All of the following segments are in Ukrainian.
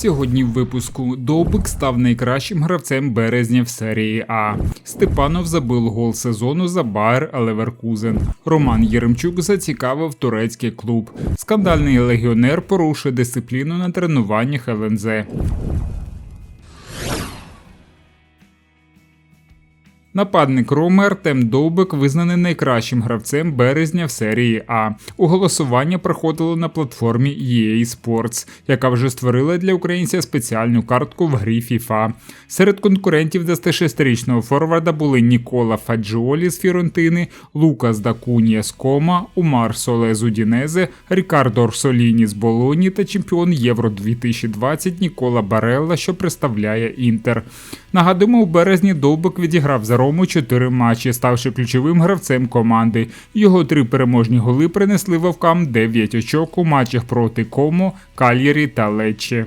Сьогодні в випуску Довбик став найкращим гравцем березня в серії А. Степанов забив гол сезону за Байер Леверкузен. Роман Єремчук зацікавив турецький клуб. Скандальний легіонер порушує дисципліну на тренуваннях ЛНЗ. Нападник Роми Артем Довбик визнаний найкращим гравцем березня в серії А. У голосування проходило на платформі EA Sports, яка вже створила для українця спеціальну картку в грі FIFA. Серед конкурентів 26-річного форварда були Нікола Фаджіолі з Фіронтини, Лукас Дакунія з Кома, Умар Соле з Удінезе, Рікардо Орсоліні з Болоні та чемпіон Євро 2020 Нікола Барелла, що представляє Інтер. Нагадуємо, у березні Довбик відіграв за Рому чотири матчі, ставши ключовим гравцем команди. Його три переможні голи принесли вовкам 9 очок у матчах проти Комо, Кальєрі та Лечче.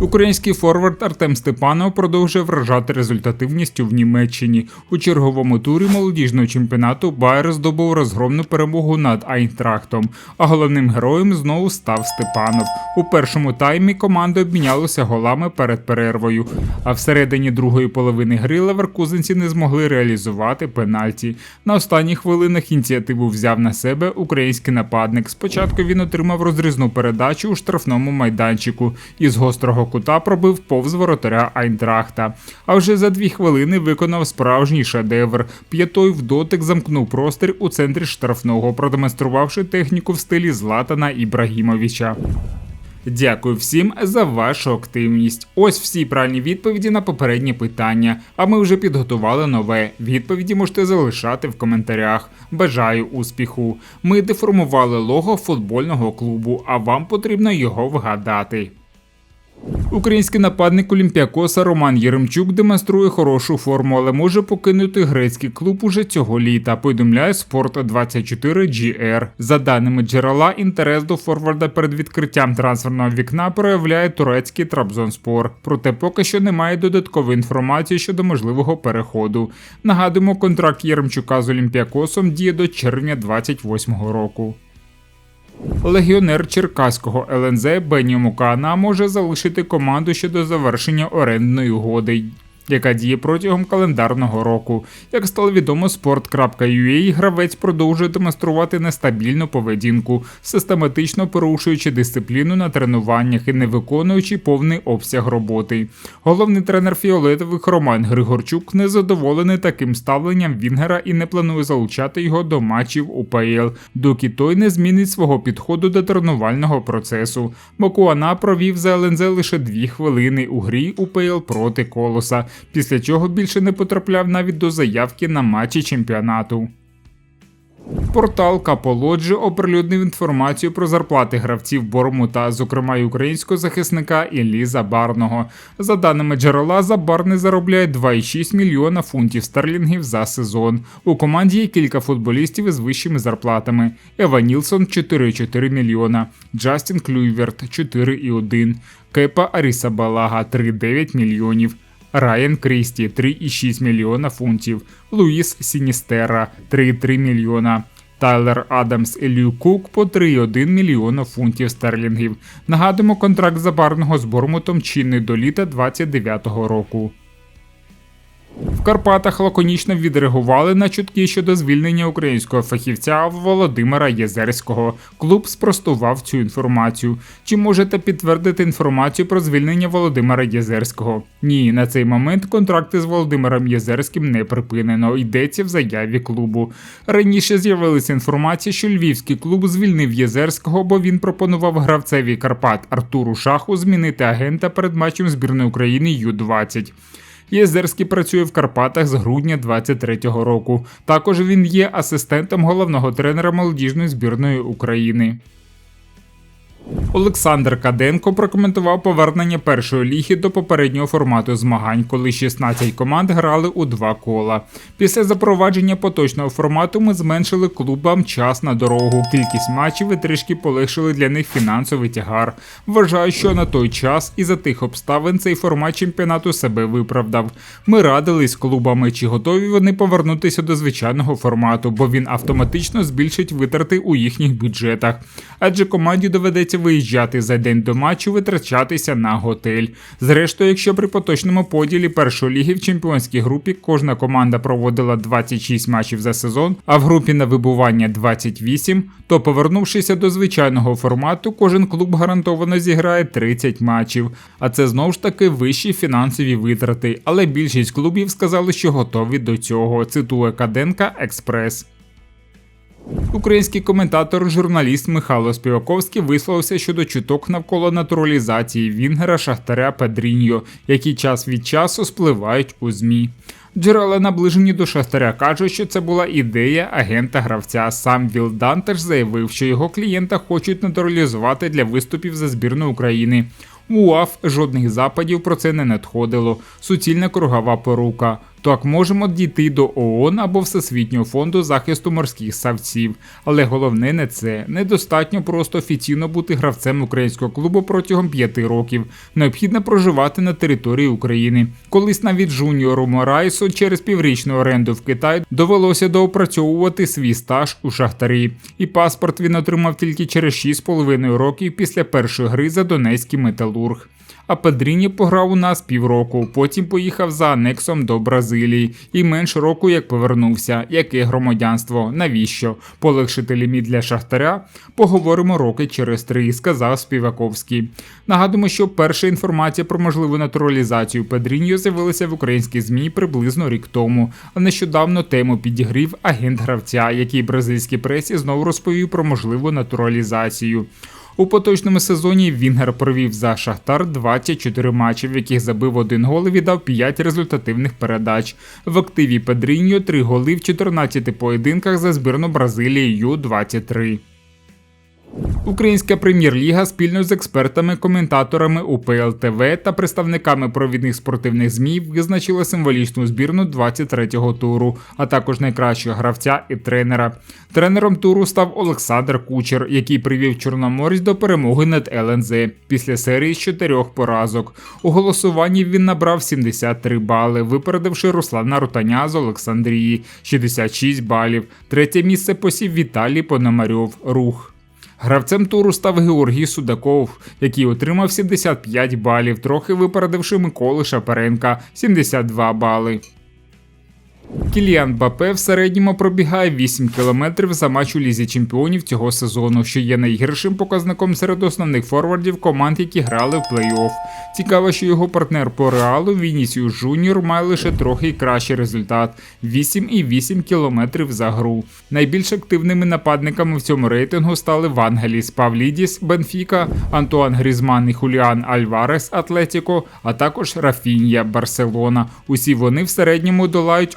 Український форвард Артем Степанов продовжує вражати результативністю в Німеччині. У черговому турі молодіжного чемпіонату Байер здобув розгромну перемогу над Айнтрахтом, а головним героєм знову став Степанов. У першому таймі команди обмінялися голами перед перервою. А всередині другої половини гри леверкузенці не змогли реалізувати пенальті. На останніх хвилинах ініціативу взяв на себе український нападник. Спочатку він отримав розрізну передачу у штрафному майданчику і з гострого кута пробив повз воротаря Айнтрахта. А вже за дві хвилини виконав справжній шедевр. П'ятою в дотик замкнув простір у центрі штрафного, продемонструвавши техніку в стилі Златана Ібрагімовича. Дякую всім за вашу активність. Ось всі правильні відповіді на попередні питання. А ми вже підготували нове. Відповіді можете залишати в коментарях. Бажаю успіху. Ми деформували лого футбольного клубу, а вам потрібно його вгадати. Український нападник Олімпіакоса Роман Єремчук демонструє хорошу форму, але може покинути грецький клуб уже цього літа. Повідомляє Спорт 24 GR. За даними джерела, інтерес до форварда перед відкриттям трансферного вікна проявляє турецький Трабзонспор. Проте поки що немає додаткової інформації щодо можливого переходу. Нагадуємо, контракт Єремчука з Олімпіакосом діє до червня 2028 року. Легіонер Черкаського ЛНЗ Бенні Мукана може залишити команду щодо завершення орендної угоди яка діє протягом календарного року. Як стало відомо, sport.ua гравець продовжує демонструвати нестабільну поведінку, систематично порушуючи дисципліну на тренуваннях і не виконуючи повний обсяг роботи. Головний тренер Фіолетових Роман Григорчук не задоволений таким ставленням Вінгера і не планує залучати його до матчів УПЛ, доки той не змінить свого підходу до тренувального процесу. Макуана провів за ЛНЗ лише дві хвилини у грі УПЛ проти колоса після чого більше не потрапляв навіть до заявки на матчі чемпіонату. Портал Каполоджі оприлюднив інформацію про зарплати гравців Бормута, зокрема й українського захисника Іллі Забарного. За даними джерела, Забарний заробляє 2,6 мільйона фунтів стерлінгів за сезон. У команді є кілька футболістів із вищими зарплатами: Ева Нілсон 4,4 мільйона, Джастін Клюйверт 4,1, Кепа Аріса Балага 3,9 мільйонів. Райан Крісті 3,6 мільйона фунтів, Луїс Сіністера 3,3 мільйона. Тайлер Адамс і Лю Кук по 3,1 мільйона фунтів стерлінгів. Нагадуємо, контракт забарного з Бормутом чинний до літа 29-го року. В Карпатах лаконічно відреагували на чутки щодо звільнення українського фахівця Володимира Єзерського. Клуб спростував цю інформацію. Чи можете підтвердити інформацію про звільнення Володимира Єзерського? Ні, на цей момент контракти з Володимиром Єзерським не припинено. Йдеться в заяві клубу. Раніше з'явилася інформація, що львівський клуб звільнив Єзерського, бо він пропонував гравцеві Карпат Артуру Шаху змінити агента перед матчем збірної України Ю-20. Єзерський працює в Карпатах з грудня 23-го року. Також він є асистентом головного тренера молодіжної збірної України. Олександр Каденко прокоментував повернення першої ліги до попереднього формату змагань, коли 16 команд грали у два кола. Після запровадження поточного формату ми зменшили клубам час на дорогу. Кількість матчів і трішки полегшили для них фінансовий тягар. Вважаю, що на той час і за тих обставин цей формат чемпіонату себе виправдав. Ми радились клубами, чи готові вони повернутися до звичайного формату, бо він автоматично збільшить витрати у їхніх бюджетах. Адже команді доведеться виїжджати за день до матчу, витрачатися на готель. Зрештою, якщо при поточному поділі першої ліги в чемпіонській групі кожна команда проводила 26 матчів за сезон, а в групі на вибування 28, то повернувшися до звичайного формату, кожен клуб гарантовано зіграє 30 матчів. А це знову ж таки вищі фінансові витрати. Але більшість клубів сказали, що готові до цього. Цитує Каденка Експрес. Український коментатор, журналіст Михайло Співаковський висловився щодо чуток навколо натуралізації Вінгера Шахтаря Педріньо, які час від часу спливають у ЗМІ. Джерела наближені до Шахтаря кажуть, що це була ідея агента гравця. Сам Вілдан теж заявив, що його клієнта хочуть натуралізувати для виступів за збірну України. У УАФ жодних западів про це не надходило. Суцільна кругова порука. Так можемо дійти до ООН або Всесвітнього фонду захисту морських савців. Але головне не це. Недостатньо просто офіційно бути гравцем українського клубу протягом п'яти років. Необхідно проживати на території України. Колись навіть жуніору Морайсу через піврічну оренду в Китай довелося доопрацьовувати свій стаж у шахтарі. І паспорт він отримав тільки через 6,5 років після першої гри за Донецький металург а Педріні пограв у нас півроку, потім поїхав за анексом до Бразилії і менш року як повернувся. Яке громадянство? Навіщо? Полегшити ліміт для шахтаря? Поговоримо роки через три, сказав Співаковський. Нагадуємо, що перша інформація про можливу натуралізацію Педріньо з'явилася в українській ЗМІ приблизно рік тому, а нещодавно тему підігрів агент гравця, який бразильській пресі знову розповів про можливу натуралізацію. У поточному сезоні Вінгер провів за Шахтар 24 матчі, в яких забив один гол і віддав 5 результативних передач. В активі Педріньо 3 голи в 14 поєдинках за збірну Бразилії Ю-23. Українська прем'єр-ліга спільно з експертами, коментаторами УПЛ ТВ та представниками провідних спортивних змі визначила символічну збірну 23-го туру, а також найкращого гравця і тренера. Тренером туру став Олександр Кучер, який привів Чорноморець до перемоги над ЛНЗ після серії з чотирьох поразок. У голосуванні він набрав 73 бали, випередивши Руслана Рутаня з Олександрії 66 балів. Третє місце посів Віталій Пономарьов. Рух. Гравцем туру став Георгій Судаков, який отримав 75 балів, трохи випередивши Миколи Шапаренка 72 бали. Кіліан Бапе в середньому пробігає 8 кілометрів за матч у лізі чемпіонів цього сезону, що є найгіршим показником серед основних форвардів команд, які грали в плей-офф. Цікаво, що його партнер по реалу Вінісіус Жуніор має лише трохи кращий результат 8,8 кілометрів за гру. Найбільш активними нападниками в цьому рейтингу стали Вангеліс Павлідіс, Бенфіка, Антуан Грізман і Хуліан Альварес Атлетіко, а також Рафінія Барселона. Усі вони в середньому долають